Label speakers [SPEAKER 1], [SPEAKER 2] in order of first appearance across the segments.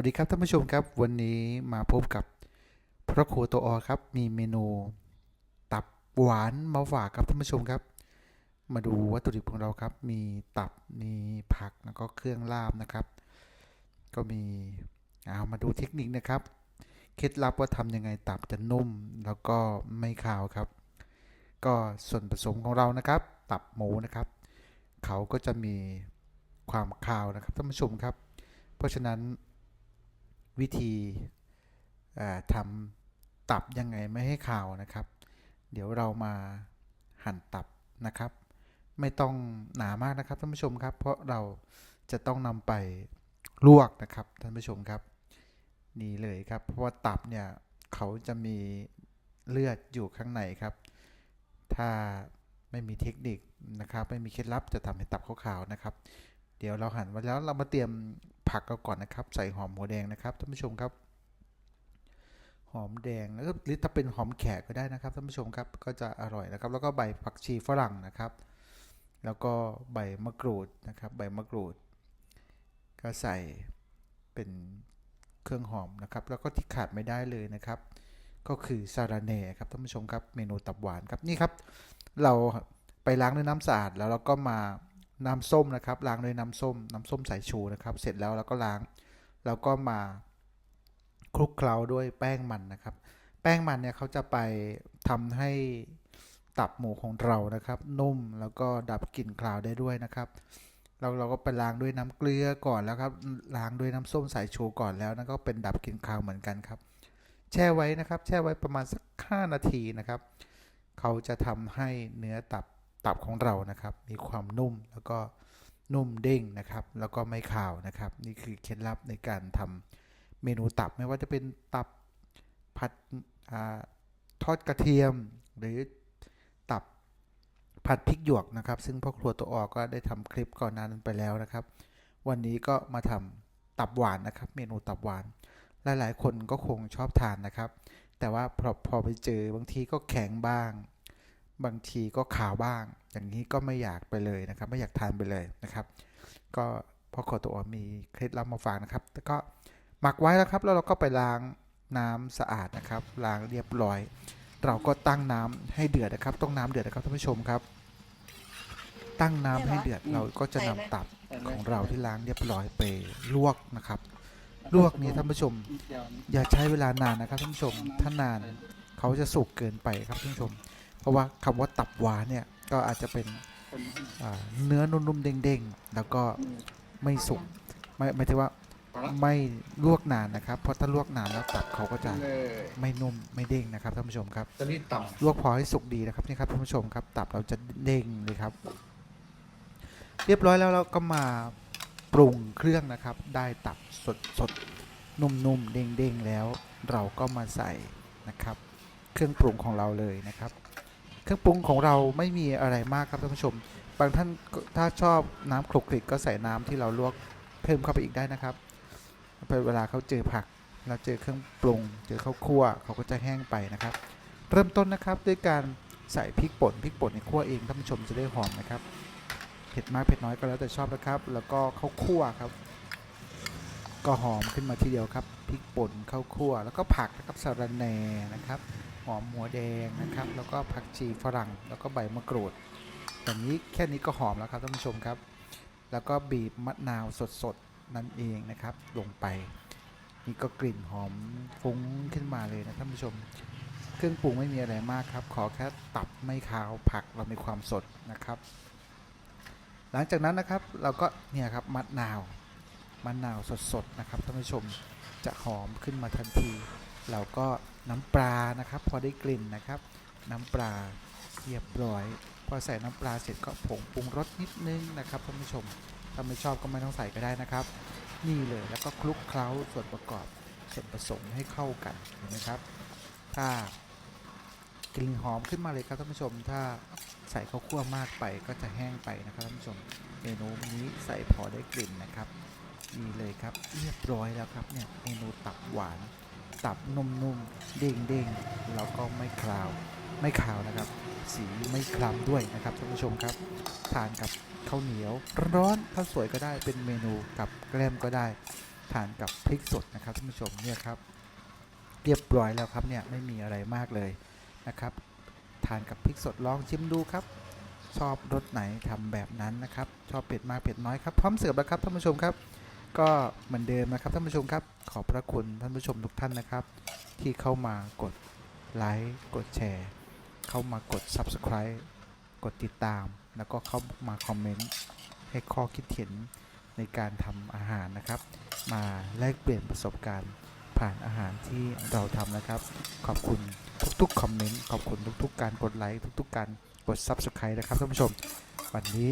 [SPEAKER 1] วัสดีครับท่านผู้ชมครับ วันนี้มาพบกับพระครูตัวอครับ มีเมนูตับหวานมาฝากครับท่านผู้ชมครับ มาดูวัตถุดิบของเราครับ มีตับมีผักแล้วก็เครื่องลาบนะครับ ก็มีเอามาดูเทคนิคนะครับเคล็ดลับว่าทำยังไงตับจะนุ่มแล้วก็ไม่คาวครับ ก็ส่วนผสมของเรานะครับ ตับหมูนะครับ เขาก็จะมีความคาวนะครับท่านผู้ชมครับ เพราะฉะนั้น วิธีทำตับยังไงไม่ให้คาวนะครับ เดี๋ยวเรามาหั่นตับนะครับ ไม่ต้องหนามากนะครับท่านผู้ชมครับ เพราะเราจะต้องนำไปลวกนะครับท่านผู้ชมครับ นี่เลยครับ เพราะว่าตับเนี่ยเขาจะมีเลือดอยู่ข้างในครับ ถ้าไม่มีเทคนิคนะครับ ไม่มีเคล็ดลับจะทำให้ตับขาวๆนะครับ เดี๋ยวเราหั่นไว้แล้วเรามาเตรียมผักเราก่อนนะครับ ใส่หอมหัวแดงนะครับท่านผู้ชมครับ หอมแดงแล้วก็หรือถ้าเป็นหอมแขกก็ได้นะครับท่านผู้ชมครับก็จะอร่อยนะครับ แล้วก็ใบผักชีฝรั่งนะครับ แล้วก็ใบมะกรูดนะครับ ใบมะกรูด ก็ใส่เป็นเครื่องหอมนะครับ แล้วก็ที่ขาดไม่ได้เลยนะครับ ก็คือซาลาเน่ครับท่านผู้ชมครับเมนูตับหวานครับนี่ครับ เราไปล้างด้วยน้ำสะอาดแล้วเราก็มา น้ำส้มนะครับล้างด้วยน้ำส้ม น้ำส้มสายชูนะครับ เสร็จแล้วเราก็ล้างแล้วก็มาคลุกเคล้าด้วยแป้งมันนะครับ แป้งมันเนี่ยเขาจะไปทำให้ตับหมูของเรานะครับ นุ่มแล้วก็ดับกลิ่นคลาวได้ด้วยนะครับ เราเราก็ไปล้างด้วยน้ำเกลือก่อนแล้วครับล้างด้วยน้ำส้มสายชูก่อนแล้วนั่นก็เป็นดับกลิ่นคลาวเหมือนกันครับ แช่ไว้นะครับ แช่ไว้ประมาณสัก5นาทีนะครับ เขาจะทำให้เนื้อตับ ตับของเรานะครับ มีความนุ่มแล้วก็นุ่มเด้งนะครับ แล้วก็ไม่ขาวนะครับ นี่คือเคล็ดลับในการทำเมนูตับไม่ว่าจะเป็นตับผัดอทอดกระเทียม หรือตับผัดพริกหยวกนะครับ ซึ่งพ่อครัวตัวออกก็ได้ทำคลิปก่อนหน้านั้นไปแล้วนะครับ วันนี้ก็มาทำตับหวานนะครับ เมนูตับหวาน หลายๆ คนก็คงชอบทานนะครับ แต่ว่าพอพอไปเจอบางทีก็แข็งบ้าง บางทีก็ขาวบ้าง อย่างนี้ก็ไม่อยากไปเลยนะครับ ไม่อยากทานไปเลยนะครับ ก็พอขอตัวมีเคล็ดลับมาฝากนะครับแล้วก็หมักไว้แล้วครับ แล้วเราก็ไปล้างน้ำสะอาดนะครับ ล้างเรียบร้อย เราก็ตั้งน้ำให้เดือดนะครับ ต้องน้ำเดือดนะครับท่านผู้ชมครับ ตั้งน้ำให้เดือดเราก็จะนำตับของเราที่ล้างเรียบร้อยไปลวกนะครับลวกนี้ท่านผู้ชม อย่าใช้เวลานานนะครับท่านผู้ชมถ้านานเขาจะสุกเกินไปครับท่านผู้ชมเพ ราะว่าคำว่าตับหวานเนี่ยก็อาจจะเป็นอ่าเนื้อนุ่มๆเด้งๆ แล้วก็ไม่สุกไม่ไม่ถึงว่าไม่ลวกนานนะครับ เพราะถ้าลวกนานแล้วตับเขาก็จะ
[SPEAKER 2] เลย
[SPEAKER 1] ไม่นุ่มไม่เด้งนะครับท่านผู้ชมครับ
[SPEAKER 2] ตอนนี้ต่
[SPEAKER 1] ลวกพอให้สุกดีนะครับนี่ครับท่านผู้ชมครับ ตับเราจะเด้งเลยครับ เรียบร้อยแล้วเราก็มาปรุงเครื่องนะครับ ได้ตับสดสดนุ่มๆเด้งๆแล้ว เราก็มาใส่นะครับ เครื่องปรุงของเราเลยนะครับ เครื่องปรุงของเราไม่มีอะไรมากครับท่านผู้ชม บางท่านถ้าชอบน้ำคลุกคลิกก็ใส่น้ำที่เราลวกเพิ่มเข้าไปอีกได้นะครับเวลาเขาเจอผักเราเจอเครื่องปรุง เจอข้าวคั่วเขาก็จะแห้งไปนะครับ เริ่มต้นนะครับด้วยการใส่พริกป่นพริกป่นในคั่วเองท่านผู้ชมจะได้หอมนะครับ เผ็ดมากเผ็ดน้อยก็แล้วแต่ชอบนะครับ แล้วก็ข้าวคั่วครับ ก็หอมขึ้นมาทีเดียวครับพริกป่นข้าวคั่ว แล้วก็ผักนะครับสะระแหน่นะครับหอมหัวแดงนะครับ แล้วก็ผักชีฝรั่ง แล้วก็ใบมะกรูดอย่างนี้แค่นี้ก็หอมแล้วครับท่านผู้ชมครับ แล้วก็บีบมะนาวสดๆนั่นเองนะครับ ลงไป นี่ก็กลิ่นหอมฟุ้งขึ้นมาเลยนะท่านผู้ชม เครื่องปรุงไม่มีอะไรมากครับ ขอแค่ตับไม่ขาวผักเรามีความสดนะครับ หลังจากนั้นนะครับเราก็เนี่ยครับมะนาว มะนาวสดๆนะครับท่านผู้ชมจะหอมขึ้นมาทันที เราก็น้ำปลานะครับ พอได้กลิ่นนะครับ น้ำปลาเรียบร้อย พอใส่น้ำปลาเสร็จก็ผงปรุงรสนิดนึงนะครับท่านผู้ชมถ้าไม่ชอบก็ไม่ต้องใส่ก็ได้นะครับ นี่เลยแล้วก็คลุกเคล้าส่วนประกอบส่วนผสมให้เข้ากันเห็นไหมครับ ถ้ากลิ่นหอมขึ้นมาเลยครับท่านผู้ชม ถ้าใส่ข้าวคั่วมากไปก็จะแห้งไปนะครับท่านผู้ชมเมนูนี้ใส่พอได้กลิ่นนะครับ นี่เลยครับเรียบร้อยแล้วครับเนี่ยเมนูตับหวาน ตับนุ่มๆเด้งๆแล้วก็ไม่คลาวไม่ขาวนะครับ สีไม่คล้ำด้วยนะครับท่านผู้ชมครับ ทานกับข้าวเหนียว ร้อนๆข้าวสวยก็ได้เป็นเมนูกับแกล้มก็ได้ ทานกับพริกสดนะครับท่านผู้ชมเนี่ยครับ เรียบร้อยแล้วครับเนี่ยไม่มีอะไรมากเลยนะครับ ทานกับพริกสดลองชิมดูครับ ชอบรสไหนทำแบบนั้นนะครับ ชอบเผ็ดมากเผ็ดน้อยครับพร้อมเสิร์ฟแล้วครับท่านผู้ชมครับ ก็เหมือนเดิมนะครับท่านผู้ชมครับ ขอบพระคุณท่านผู้ชมทุกท่านนะครับ ที่เข้ามากดไลค์กดแชร์ เข้ามากด Subscribe กดติดตาม แล้วก็เข้ามาคอมเมนต์ให้ข้อคิดเห็นในการทำอาหารนะครับ มาแลกเปลี่ยนประสบการณ์ผ่านอาหารที่เราทำนะครับ ขอบคุณทุกๆคอมเมนต์ขอบคุณทุกๆ การกดไลค์ทุกๆ การกด Subscribe นะครับท่านผู้ชม วันนี้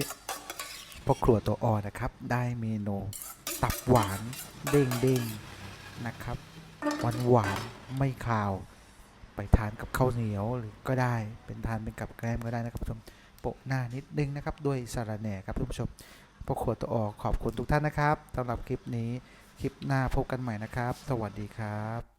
[SPEAKER 1] พ่อครัวตัวอ่อนนะครับ ได้เมนู ตับหวานเด้งเด้งๆนะครับหวานหวานๆไม่คาว ไปทานกับข้าวเหนียวหรือก็ได้เป็นทานเป็นกับแกล้มก็ได้นะครับท่านผู้ชมโปะหน้านิดนึงนะครับด้วยสาระแหน่ครับท่านผู้ชมพ่อขวดตัวออกขอบคุณทุกท่านนะครับสำหรับคลิปนี้คลิปหน้าพบกันใหม่นะครับ สวัสดีครับ